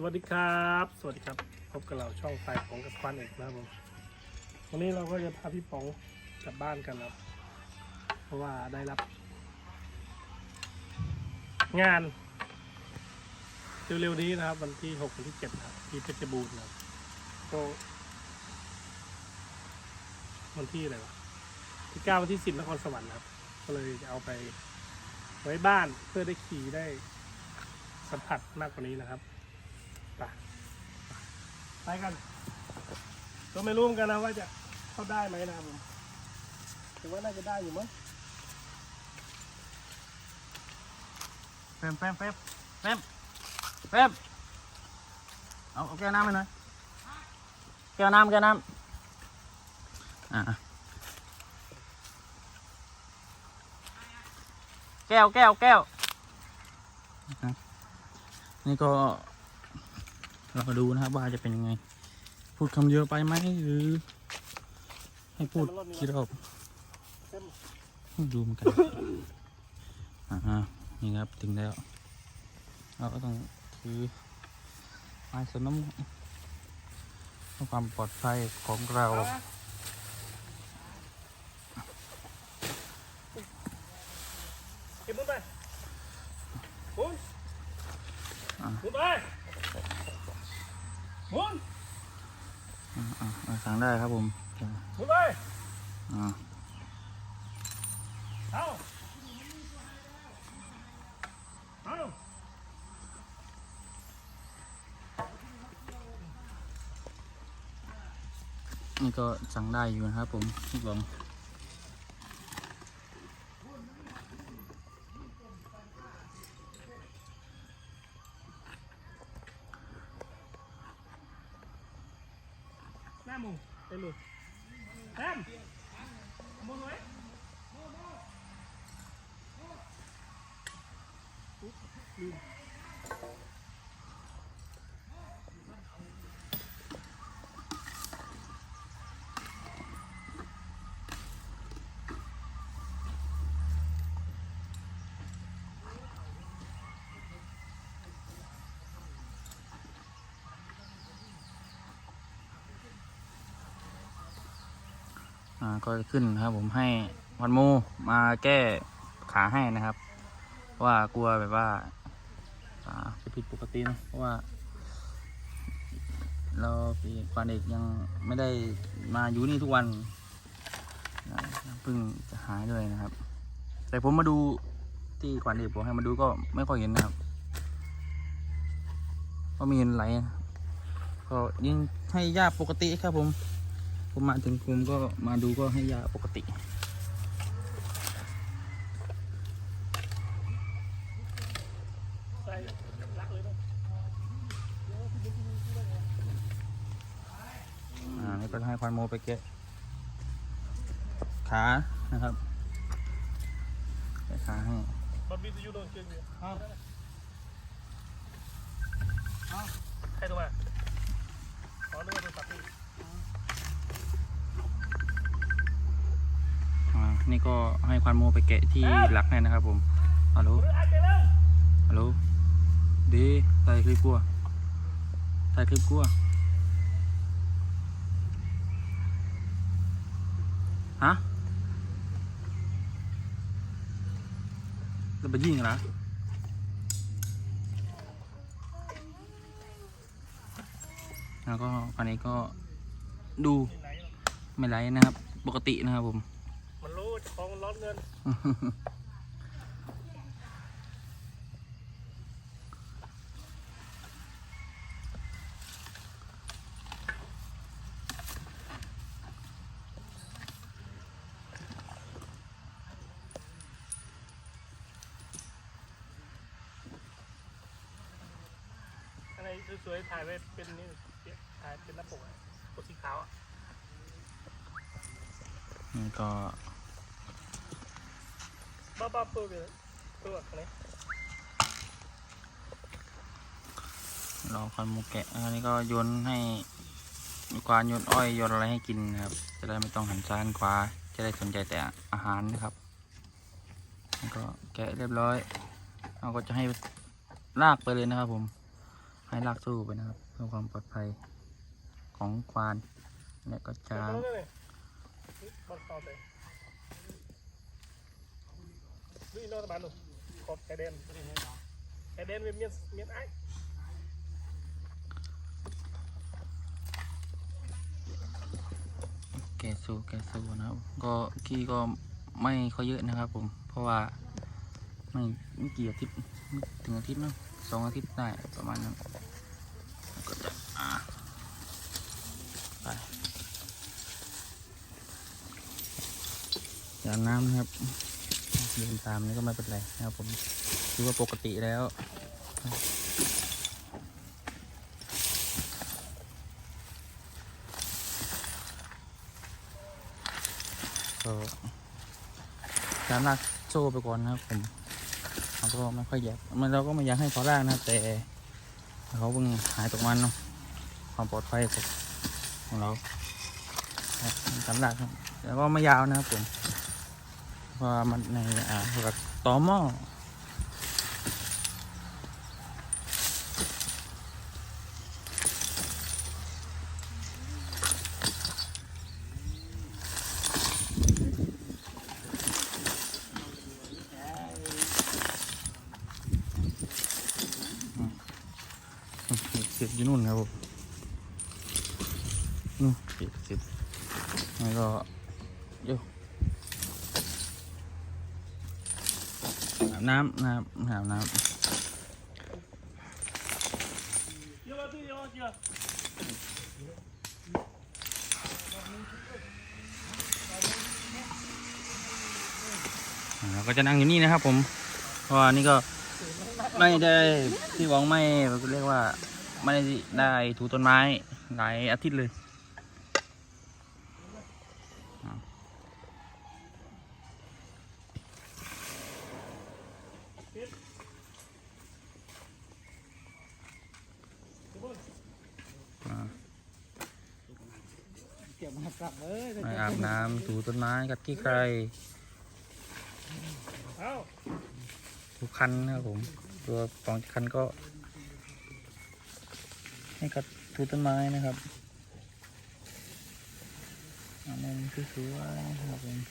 สวัสดีครับ สวัสดีครับ พบกับเราช่องไฟของกับควันเอกนะครับผมวันนี้เราก็จะพาพี่ป๋องกลับบ้านกันครับ เพราะว่าได้รับ งานเร็วๆนี้นะครับ วันที่หกวันที่เจ็ดครับที่เพชรบูรณ์นะครับก็วันที่อะไรวะที่เก้าวันที่สิบนครสวรรค์นะครับ ก็เลยจะเอาไปไว้บ้านเพื่อได้ขี่ได้สัมผัสมากกว่านี้นะครับ ไปไปกัน ก็ไม่รู้เหมือนกันนะว่าจะเข้าได้ไหมนะครับผมถือว่าน่าจะได้อยู่มั้งเฟมเฟมเฟมเฟมเฟมเอาเอาแก้วน้ำไปหน่อยแก้วน้ำแก้วน้ำอ่าแก้วแก้วแก้วนี่ก็ เรามาดูนะครับว่าจะเป็นยังไง พูดคำเยอะไปไหมหรือ ให้พูดกี่รอบเต็มไม่รู้เหมือนกันอ่าฮะนี่ครับถึงแล้ว เราก็ต้องถือไม้สนน้ำเพื่อความปลอดภัยของเราเก็บมุนไปมุนอะมุนไป มุนอ่าอ่าอ่าสั่งได้ครับผมอ่ามุนไปอ่าเอาเอานี่ก็สั่งได้อยู่นะครับผมพี่บอง หน้ามุงไปเลยแอมมุนไว้อุ๊ยลืม อ่า ก็ขึ้นครับ ผมให้วันโมมาแก้ขาให้นะครับ ว่ากลัวแบบว่าขาจะผิดปกตินะเพราะว่า เราปีควานเอกยังไม่ได้มาอยู่นี่ทุกวันเพิ่งจะหายด้วยนะครับ แต่ผมมาดูที่ควานเอกบอกให้มาดูก็ไม่ค่อยเห็นนะครับก็ม่เห็นไหลก็ยังให้ยาปกติครับผม ผมมาถึงผมก็มาดูก็ให้ยาปกติอันนี้ก็ให้ควานโมไปแกะขานะครับแกะขาให้บอลบีจะอยู่โดนเกินอยู่ฮะฮะใครโทรมาอ๋อนึกว่าโทรศัพท์ นี่อ่านี่ก็ให้ควานโมไปแกะที่หลักให้นะครับ ผมฮัลโหลหรืออาจจะเริ่มฮัลโหลดีถ่ายคลิปกลัวถ่ายคลิปกลัวฮะจะไปยิงเหรอแล้วก็อันนี้ก็ดูที่ไหนหรอกไม่ไหลนะครับ ปกตินะครับผม ร้อนเงิน อะไรสวยๆถ่ายไว้เป็นนี่ถ่ายเป็นหน้าปกอะปกสีขาวอะ นี่ก็ บ้าบ้าๆเปื้อนเลยเปื้อนอะไรรอควันหมูแกะอันนี้ก็โยนให้มีควานโยนอ้อยโยนอะไรให้กินนะครับ จะได้ไม่ต้องหันซ้ายหันขวา จะได้สนใจแต่อาหารนะครับแล้วก็แกะเรียบร้อยเราก็จะให้ลากไปเลยนะครับผม ให้ลากสู้ไปนะครับ เพื่อความปลอดภัยของควานและก็ช้าง Đó đây này. Bật to đây. Đi nó bán rồi. Cọp cái đen. Cái đen với miếng miếng ách. แกสูแกสูนะครับ ก็ขี้ก็ไม่ค่อยเยอะนะครับผม เพราะว่าไม่ไม่กี่อาทิตย์ถึงอาทิตย์นะสองอาทิตย์ได้ประมาณนั้นก็จะไปอย่างน้ำนะครับ เดินตามนี่ก็ไม่เป็นไรนะครับผมถือว่าปกติแล้วก็การลากโซ่ไปก่อนนะครับผมเราก็ไม่ค่อยอยากมันเราก็ไม่อยากให้เขาลากนะแต่เขาเพิ่งหายตกมันเนาะความปลอดภัยของเราครับการลากครับแล้วก็ไม่ยาวนะครับผม ว่ามันในอ่ากับต่อหม้อเสียบอยู่นู่นครับผมนู่นสียบเสียบแล้วก็โย อาบน้ำนะครับอาบน้ำเราก็จะนั่งอยู่นี่นะครับ ผม เพราะว่านี่ก็ไม่ได้ที่หวังไม่เรียกว่า ไม่ได้ได้ถูต้นไม้หลายอาทิตย์เลยอ่าอ่า เก็บ มาสับเลยไปอาบน้ำถูต้นไม้กัดขี้ไคร Áo. ทุกคันนะครับผม ตัวสองคันก็ให้กัดถูต้นไม้นะครับอามุมสวยๆนะครับผม